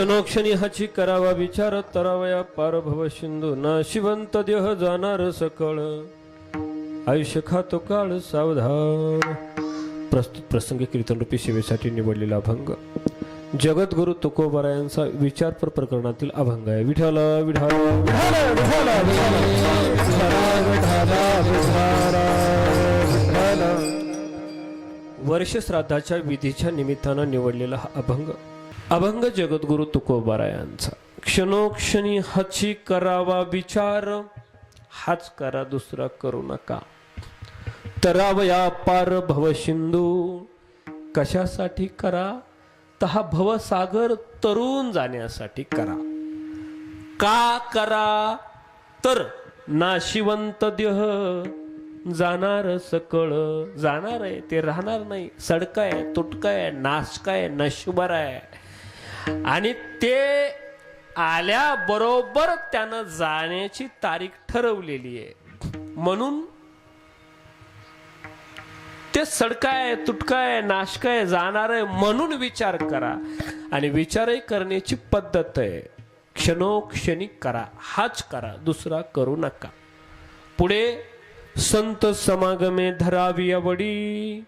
क्षणोक्षणी हाची करावा विचार तरावया पार भव सिंधू ना शिवंत देह जाणार सकळ. आयुष्य खातो काळ सावधान. प्रस्तुत प्रसंगी कीर्तनरूपी सेवेसाठी निवडलेला अभंग. जगद्गुरु तुकोबरायांचा विचारपर प्रकरणातील अभंग आहे. विठाल, विठाल. वर्ष श्राद्धाच्या विधीच्या निमित्तानं निवडलेला हा अभंग. अभंग जगद्गुरु तुकोबारायांचा. क्षणोक्षणी हची करावा विचार हाच करा दुसरा करू नका. तरावया पार भव सिंधू कशासाठी करा? तहा हा भवसागर तरुण जाण्यासाठी करा. का करा? तर नाशिवंत देह जाणार सकळ. जाणार आहे ते राहणार नाही. सडकाय तुटकाय नाशकाय नशुबर आहे. आणि ते आल्याबरोबर त्यानं जाण्याची तारीख ठरवलेली आहे. म्हणून ते सडकाय तुटकाय नाशकाय जाणार आहे म्हणून विचार करा. आणि विचारही करण्याची पद्धत आहे. क्षणोक्षणी करा. हाच करा. दुसरा करू नका. पुढे संत समागमे धरावी आवडी.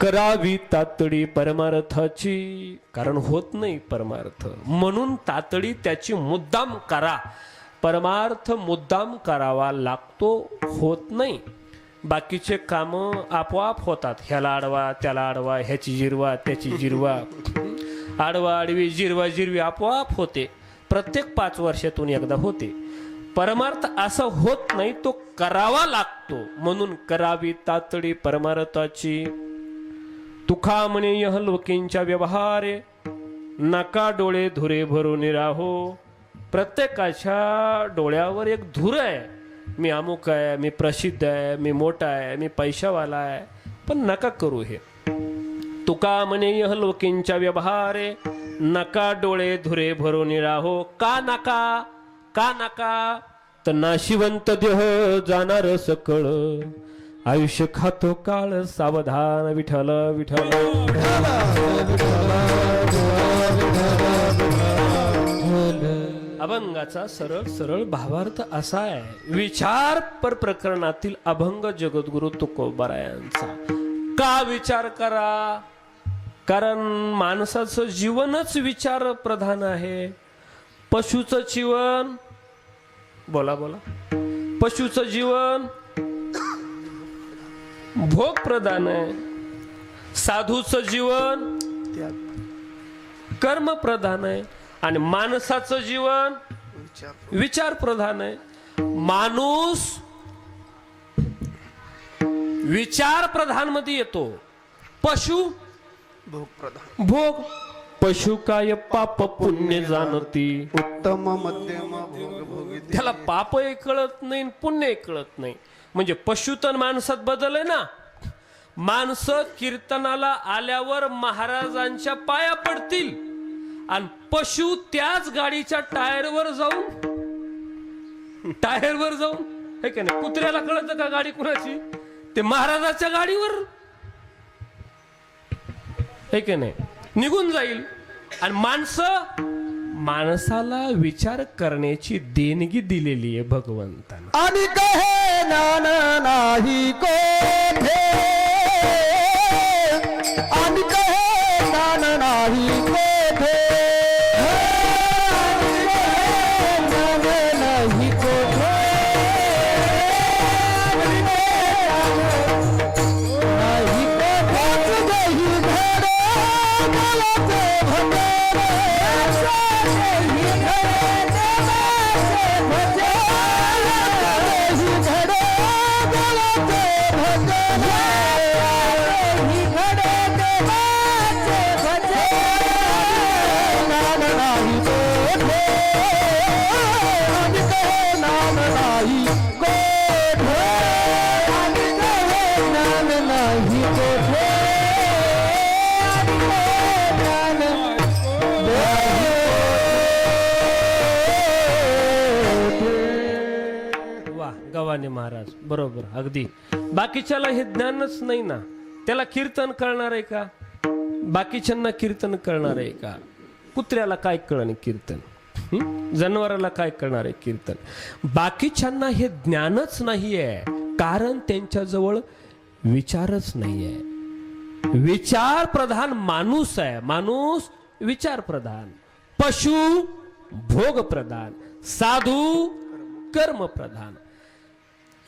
करावी तातडी परमार्थाची. कारण होत नाही परमार्थ. म्हणून तातडी त्याची मुद्दाम करा. परमार्थ मुद्दाम करावा लागतो होत नाही. बाकीचे काम आपोआप होतात. ह्याला आडवा त्याला आडवा ह्याची जिरवा त्याची जिरवा. आडवा आडवी जिरवा जिरवी आपोआप होते. प्रत्येक पाच वर्षातून एकदा होते. परमार्थ असं होत नाही तो करावा लागतो. म्हणून करावी तातडी परमार्थाची. तुखा म्हणे यह लोकींच्या व्यवहारे नका डोळे धुरे भरून राहो प्रत्येकाच्या डोळ्यावर एक धुर आहे. मी अमुक आहे मी प्रसिद्ध आहे मी मोठा आहे मी पैशावाला आहे. पण नका करू हे. तुका म्हणे यह लोकींच्या व्यवहारे नका डोळे धुरे भरून राहो का नका? का नका? तर नाशिवंत देह जाणार सकळ. आयुष्य खातो काळ सावधान विठल विठल अभंगाचा सरळ सरळ भावार्थ असा आहे. विचार पर प्रकरणातील अभंग जगद्गुरु तुकोबरायांचा. का विचार करा? कारण माणसाचं जीवनच विचार प्रधान आहे. पशुचं जीवन बोला बोला. पशुचं जीवन भोग प्रधान आहे. साधूचं जीवन कर्म प्रधान आहे. आणि माणसाचं जीवन विचार प्रधान आहे. माणूस विचार प्रधानमध्ये येतो. पशु? भोग प्रधान. भोग. पशु काय पाप पुण्य जाणती. उत्तम मध्यम भोग भोगी त्याला पापही कळत नाही आणि पुण्यही कळत नाही. म्हणजे पशु तर माणसात बदल आहे ना? माणसं कीर्तनाला आल्यावर महाराजांच्या पाया पडतील. आणि पशु त्याच गाडीच्या टायरवर जाऊन टायरवर जाऊन हे का नाही कुत्र्याला कळत का गाडी कुणाची? ते महाराजाच्या गाडीवर. हे का नाही निघून जाईल. आणि माणसं माणसाला विचार करण्याची देणगी दिलेली आहे भगवंतानं. आणि कहे नाना नाही कोठे? माने महाराज. बरोबर अगदी. बाकीच्याला हे ज्ञानच नाही ना. त्याला कीर्तन कळणार आहे का? बाकीच्यांना कीर्तन कळणार आहे का? कुत्र्याला काय कळण कीर्तन? जनावराला काय कळणार आहे कीर्तन? बाकीच्यांना हे ज्ञानच नाही आहे कारण त्यांच्याजवळ विचारच नाही आहे विचार प्रधान माणूस आहे. माणूस विचार प्रधान. पशु भोग प्रधान. साधू कर्म प्रधान.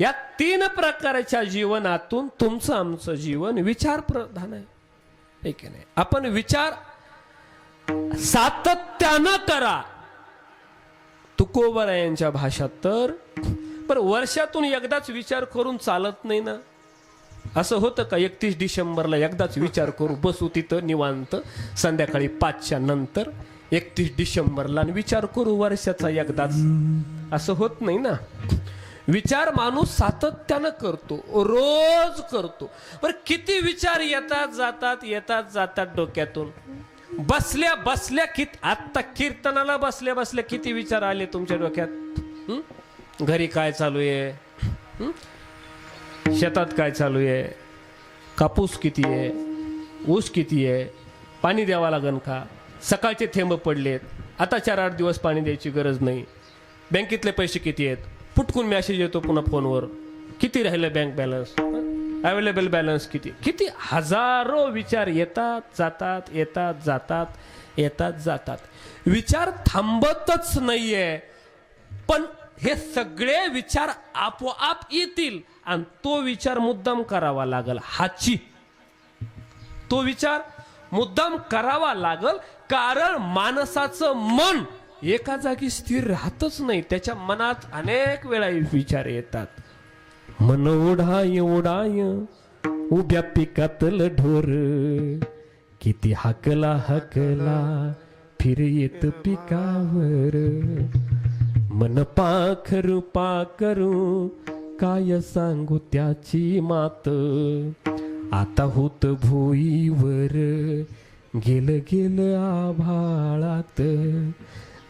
या तीन प्रकारच्या जीवनातून तुमचं आमचं जीवन विचार प्रधान आहे की नाही? आपण विचार सातत्यानं करा. तुकोबर यांच्या भाषात तर पण वर्षातून एकदाच विचार करून चालत नाही ना? असं होतं का? एकतीस डिसेंबरला एकदाच विचार करू बसू तिथं निवांत संध्याकाळी पाचच्या नंतर एकतीस डिसेंबरला आणि विचार करू वर्षाचा एकदाच. असं होत नाही ना? विचार माणूस सातत्यानं करतो रोज करतो. बरं किती विचार येतात जातात येतात जातात डोक्यातून. बसल्या बसल्या कित आत्ता कीर्तनाला बसल्या बसल्या किती विचार आले तुमच्या डोक्यात? घरी काय चालू आहे? शेतात काय चालू आहे? कापूस किती आहे? ऊस किती आहे? पाणी द्यावा लागन का? सकाळचे थेंब पडलेत. आता चार आठ दिवस पाणी द्यायची गरज नाही. बँकेतले पैसे किती आहेत? पुटकून मॅसेज येतो पुन्हा फोनवर. किती राहिलं बँक बॅलन्स अवेलेबल बॅलन्स किती? किती? हजारो विचार येतात जातात येतात जातात येतात जातात. विचार थांबतच नाहीये. पण हे सगळे विचार आपोआप येतील आणि तो विचार मुद्दाम करावा लागल. हाची. तो विचार मुद्दाम करावा लागल कारण माणसाचं मन एका जागी स्थिर राहतच नाही त्याच्या मनात अनेक वेळा विचार येतात. मन उडाय उडाय उभ्या पिकातल ढोर. किती हाकला हाकला फिर येत पिकावर. मन पाखरू पाखरू काय सांगू त्याची मात? आता होत भुईवर गेल गेल आभाळात.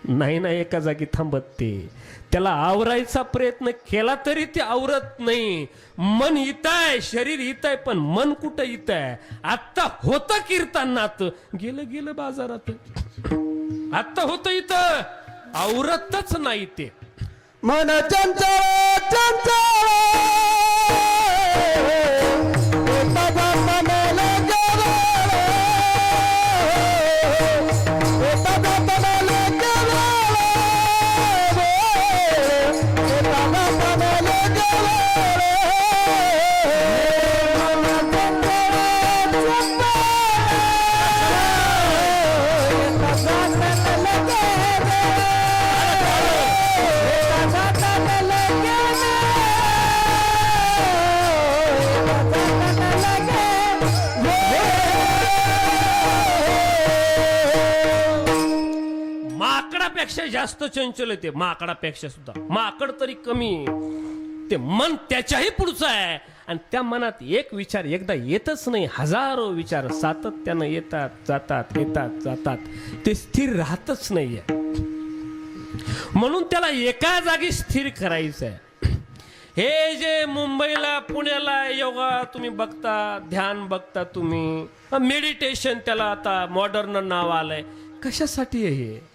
नाही ना एका जागी थांबत ते. त्याला आवरायचा प्रयत्न केला तरी ते आवरत नाही. मन इथं आहे शरीर इथं आहे पण मन कुठं इथं आहे आत्ता होतं कीर्तनात. गेलं गेलं बाजारात. आत्ता होतं इथं. आवरतच नाही ते. मन चंचल चंचल माकडापेक्षा जास्त चंचल आहे ते. माकडापेक्षा सुद्धा. माकड तरी कमी ते मन त्याच्याही पुढचं आहे. आणि त्या मनात एक विचार एकदा येतच नाही. हजारो विचार सातत्यानं येतात जातात येतात जातात. ते स्थिर राहतच नाहीये. म्हणून त्याला एका जागी स्थिर करायचं आहे हे जे मुंबईला पुण्याला योगा तुम्ही बघता ध्यान बघता तुम्ही मेडिटेशन त्याला आता मॉडर्न नाव आलंय. कशासाठी आहे हे?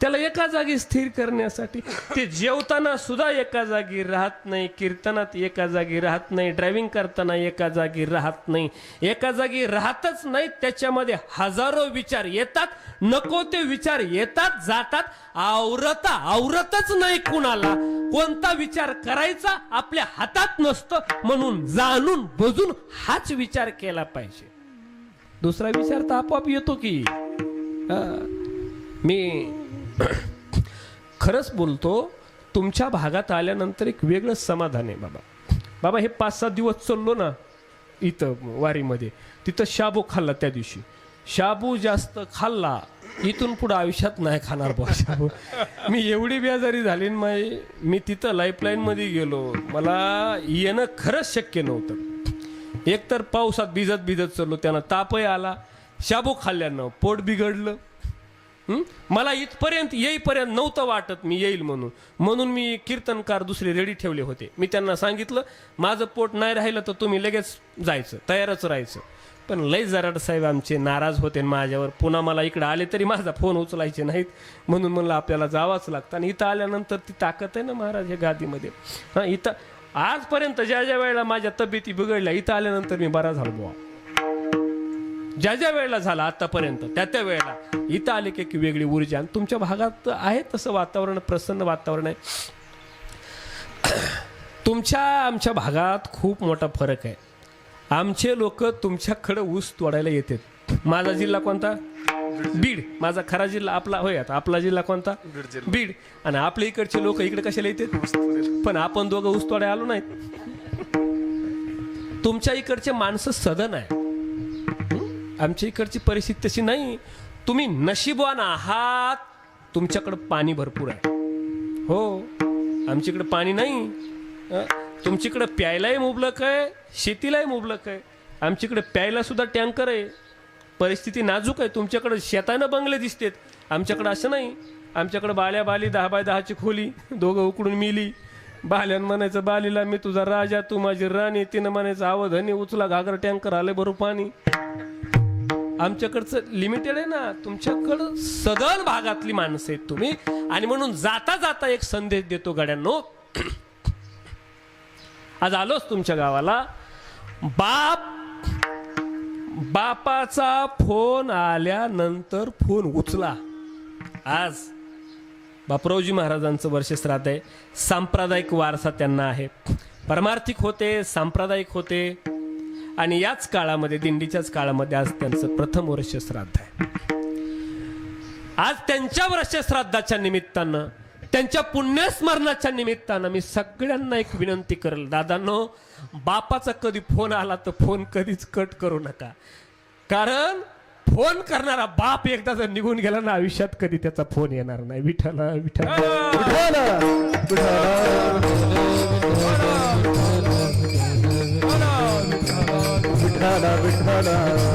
त्याला एका जागी स्थिर करण्यासाठी. ते जेवताना सुद्धा एका जागी राहत नाही कीर्तनात एका जागी राहत नाही ड्रायव्हिंग करताना एका जागी राहत नाही. एका जागी राहतच नाही त्याच्यामध्ये हजारो विचार येतात नको ते विचार येतात जातात. आवरता आवरतच नाही कुणाला. कोणता विचार करायचा आपल्या हातात नसतं म्हणून जाणून बजून हाच विचार केला पाहिजे. दुसरा विचार तर आपोआप येतो की मी खरंच बोलतो तुमच्या भागात आल्यानंतर एक वेगळं समाधान आहे बाबा. बाबा हे पाच सात दिवस चाललो ना इथं वारीमध्ये तिथं शाबू खाल्ला त्या दिवशी. शाबू जास्त खाल्ला इथून पुढे आयुष्यात नाही खाणार बुवा शाबू. मी एवढी बेजारी झाली ना माई मी तिथं लाईफलाईनमध्ये गेलो. मला येणं खरंच शक्य नव्हतं. एकतर पावसात भिजत भिजत चाललो त्यानं तापही आला शाबू खाल्ल्यानं पोट बिघडलं. मला इथपर्यंत येईपर्यंत नव्हतं वाटत मी येईल म्हणून. म्हणून मी कीर्तनकार दुसरे रेडी ठेवले होते. मी त्यांना सांगितलं माझं पोट नाही राहिलं तर तुम्ही लगेच जायचं तयारच राहायचं. पण लय जराड साहेब आमचे नाराज होते माझ्यावर. पुन्हा मला इकडे आले तरी माझा फोन उचलायचे नाहीत. म्हणून म्हणलं आपल्याला जावंच लागतं. आणि इथं आल्यानंतर ती ताकद आहे ना महाराज या गादीमध्ये. हां इथं आजपर्यंत ज्या ज्या वेळेला माझ्या तब्येती बिघडल्या इथं आल्यानंतर मी बरा झालो बुवा. ज्या ज्या वेळेला झाला आतापर्यंत त्या त्या वेळेला. इथं आले की एक वेगळी ऊर्जा. आणि तुमच्या भागात आहे तसं वातावरण प्रसन्न वातावरण आहे. तुमच्या आमच्या भागात खूप मोठा फरक आहे. आमचे लोक तुमच्याकडे ऊस तोडायला येतात. माझा जिल्हा कोणता? बीड. माझा खरा जिल्हा आपला होय आता आपला जिल्हा कोणता? बीड. आणि आपल्या इकडचे लोक इकडे कशाला येतात? पण आपण दोघं ऊस तोडायला आलो नाहीत. तुमच्या इकडचे माणसं सदन आहे. आमच्या इकडची परिस्थिती तशी नाही. तुम्ही नशीबवान आहात. तुमच्याकडं पाणी भरपूर आहे. हो आमच्याकडे पाणी नाही. तुमच्याकडं प्यायलाही मुबलक आहे शेतीलाही मुबलक आहे. आमच्याकडे प्यायला सुद्धा टँकर आहे. परिस्थिती नाजूक आहे. तुमच्याकडं शेतानं बंगले दिसतेत. आमच्याकडं असं नाही. आमच्याकडं बाल्या बाली दहा बाय दहाची खोली दोघं उकडून मिली. बाल्यान म्हणायचं बालीला मी तुझा राजा तू माझी राणी. तिनं म्हणायचं आवधनी उचला घागर टँकर आले बरोबर पाणी. आमच्याकडचं लिमिटेड आहे ना तुमच्याकडं सदन भागातली माणसं आहेत तुम्ही. आणि म्हणून जाता जाता एक संदेश देतो गड्यांनो. आज आलोच तुमच्या गावाला. बाप बापाचा फोन आल्यानंतर फोन उचला. आज बापरावजी महाराजांचं वर्ष श्राद्ध आहे. सांप्रदायिक वारसा त्यांना आहे. परमार्थिक होते सांप्रदायिक होते. आणि याच काळामध्ये दिंडीच्याच काळामध्ये आज त्यांचं प्रथम वर्ष श्राद्ध आहे. आज त्यांच्या वर्ष श्राद्धाच्या निमित्तानं त्यांच्या पुण्यस्मरणाच्या निमित्तानं मी सगळ्यांना एक विनंती करेल. दादांनो बापाचा कधी फोन आला तर फोन कधीच कट करू नका. कारण फोन करणारा बाप एकदा जर निघून गेला ना आयुष्यात कधी त्याचा फोन येणार नाही. विठाला विठाला विठाला विठाला